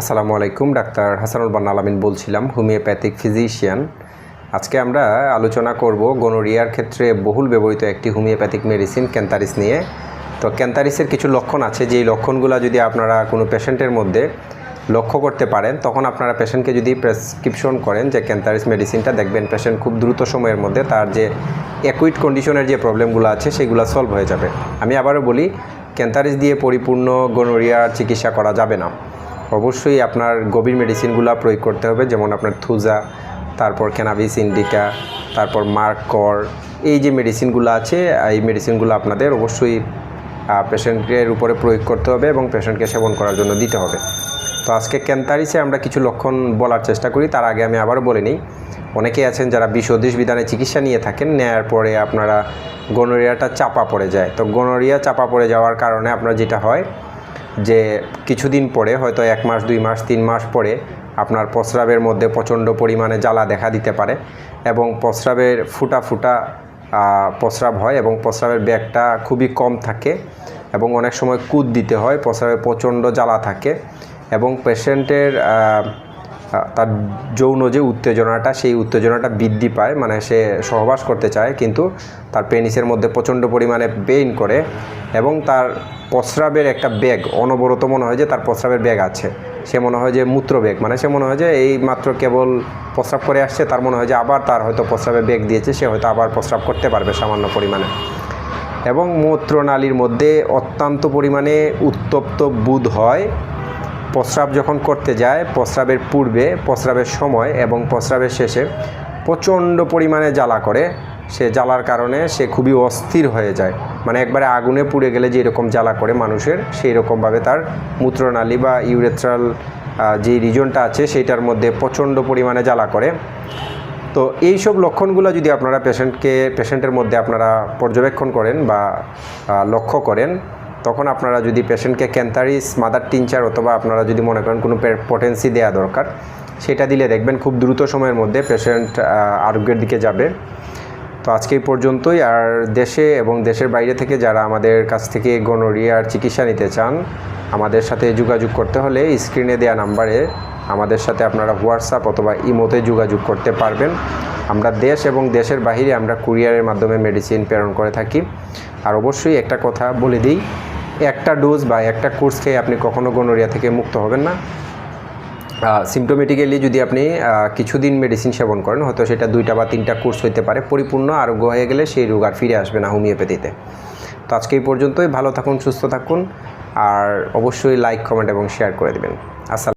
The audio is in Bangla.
আসসালামু আলাইকুম, ডাক্তার হাসানুল বান্না আলামিন বলছিলাম, হোমিওপ্যাথিক ফিজিশিয়ান। আজকে আমরা আলোচনা করব গনোরিয়ার ক্ষেত্রে বহুল ব্যবহৃত একটি হোমিওপ্যাথিক মেডিসিন, ক্যান্তারিস নিয়ে। তো ক্যান্তারিসের কিছু লক্ষণ আছে, যেই লক্ষণগুলো যদি আপনারা কোনো পেশেন্টের মধ্যে লক্ষ্য করতে পারেন, তখন আপনারা পেশেন্টকে যদি প্রেসক্রিপশন করেন যে ক্যান্তারিস মেডিসিনটা দেখবেন, পেশেন্ট খুব দ্রুত সময়ের মধ্যে তার যে অ্যাকুইট কন্ডিশনের যে প্রবলেমগুলো আছে, সেগুলো সলভ হয়ে যাবে। আমি আবারও বলি, ক্যান্তারিস দিয়ে পরিপূর্ণ গনোরিয়ার চিকিৎসা করা যাবে না। অবশ্যই আপনার গভীর মেডিসিনগুলো প্রয়োগ করতে হবে, যেমন আপনার থুজা, তারপর ক্যানাবিস ইন্ডিকা তারপর মার্কর এই যে মেডিসিনগুলো আছে, এই মেডিসিনগুলো আপনাদের অবশ্যই পেশেন্টের উপরে প্রয়োগ করতে হবে এবং পেশেন্টকে সেবন করার জন্য দিতে হবে। তো আজকে ক্যান্তারিসে আমরা কিছু লক্ষণ বলার চেষ্টা করি, তার আগে আমি আবারও বলে নিই। অনেকেই আছেন যারা অধিশ বিধানে চিকিৎসা নিয়ে থাকেন, নেয়ার পরে আপনারা গনোরিয়াটা চাপা পড়ে যায়। তো গনোরিয়া চাপা পড়ে যাওয়ার কারণে আপনার যেটা হয় যে কিছুদিন পরে, হয়তো এক মাস, দুই মাস, তিন মাস পরে আপনার প্রস্রাবের মধ্যে প্রচণ্ড পরিমাণে জ্বালা দেখা দিতে পারে এবং প্রস্রাবের ফুটা ফুটা প্রস্রাব হয় এবং প্রস্রাবের ব্যাগটা খুবই কম থাকে এবং অনেক সময় কুদ দিতে হয়, প্রস্রাবে প্রচণ্ড জ্বালা থাকে এবং পেশেন্টের তার যৌন যে উত্তেজনাটা, সেই উত্তেজনাটা বৃদ্ধি পায় মানে সে সহবাস করতে চায়, কিন্তু তার পেনিসের মধ্যে প্রচণ্ড পরিমাণে পেইন করে এবং তার প্রস্রাবের একটা ব্যাগ, অনবরত মনে হয় যে তার প্রস্রাবের ব্যাগ আছে। সে মনে হয় যে মূত্র ব্যাগ মানে সে মনে হয় যে এই মাত্র কেবল প্রস্রাব করে আসছে, তার মনে হয় যে আবার তার হয়তো প্রস্রাবের ব্যাগ দিয়েছে, সে হয়তো আবার প্রস্রাব করতে পারবে সামান্য পরিমাণে। এবং মূত্রনালীর মধ্যে অত্যন্ত পরিমাণে উত্তপ্ত বুধ হয় প্রস্রাব যখন করতে যায়, প্রস্রাবের পূর্বে, প্রস্রাবের সময় এবং প্রস্রাবের শেষে প্রচণ্ড পরিমাণে জ্বালা করে। সে জ্বালার কারণে সে খুবই অস্থির হয়ে যায়। মানে একবারে আগুনে পুড়ে গেলে যে যেরকম জ্বালা করে মানুষের, সেই রকমভাবে তার মূত্রনালী বা ইউরেথ্রাল যে রিজনটা আছে, সেইটার মধ্যে প্রচণ্ড পরিমাণে জ্বালা করে। তো এই সব লক্ষণগুলো যদি আপনারা পেশেন্টকে পেশেন্টের মধ্যে আপনারা পর্যবেক্ষণ করেন বা লক্ষ্য করেন তখন আপনারা যদি পেশেন্টকে ক্যান্থারিস মাদার টিনচার অথবা আপনারা যদি মনে করেন কোনো পটেন্সি দেওয়া দরকার, সেটা দিলে দেখবেন খুব দ্রুত সময়ের মধ্যে পেশেন্ট আরোগ্যের দিকে যাবে। তো আজকে এই পর্যন্তই। আর দেশে এবং দেশের বাইরে থেকে যারা আমাদের কাছ থেকে গনোরিয়ার চিকিৎসা নিতে চান, আমাদের সাথে যোগাযোগ করতে হলে স্ক্রিনে দেওয়া নাম্বারে আমাদের সাথে আপনারা হোয়াটসঅ্যাপ অথবা ইমোতে যোগাযোগ করতে পারবেন। আমরা দেশ এবং দেশের বাইরে আমরা কুরিয়ারের মাধ্যমে মেডিসিন প্রেরণ করে থাকি। আর অবশ্যই একটা কথা বলে দিই একটা ডোজ বা একটা কোর্স খেয়ে আপনি কখনো গনোরিয়া থেকে মুক্ত হবেন না। সিমটোমেটিক্যালি যদি আপনি কিছু কিছুদিন মেডিসিন সেবন করেন, হয়তো সেটা দুইটা বা তিনটা কোর্স হইতে পারে, পরিপূর্ণ আরোগ্য হয়ে গেলে সেই রোগ আর ফিরে আসবে না হোমিওপ্যাথিতে তো আজকে এই পর্যন্তই, ভালো থাকুন, সুস্থ থাকুন, আর অবশ্যই লাইক কমেন্ট এবং শেয়ার করে দেবেন। আসসালাম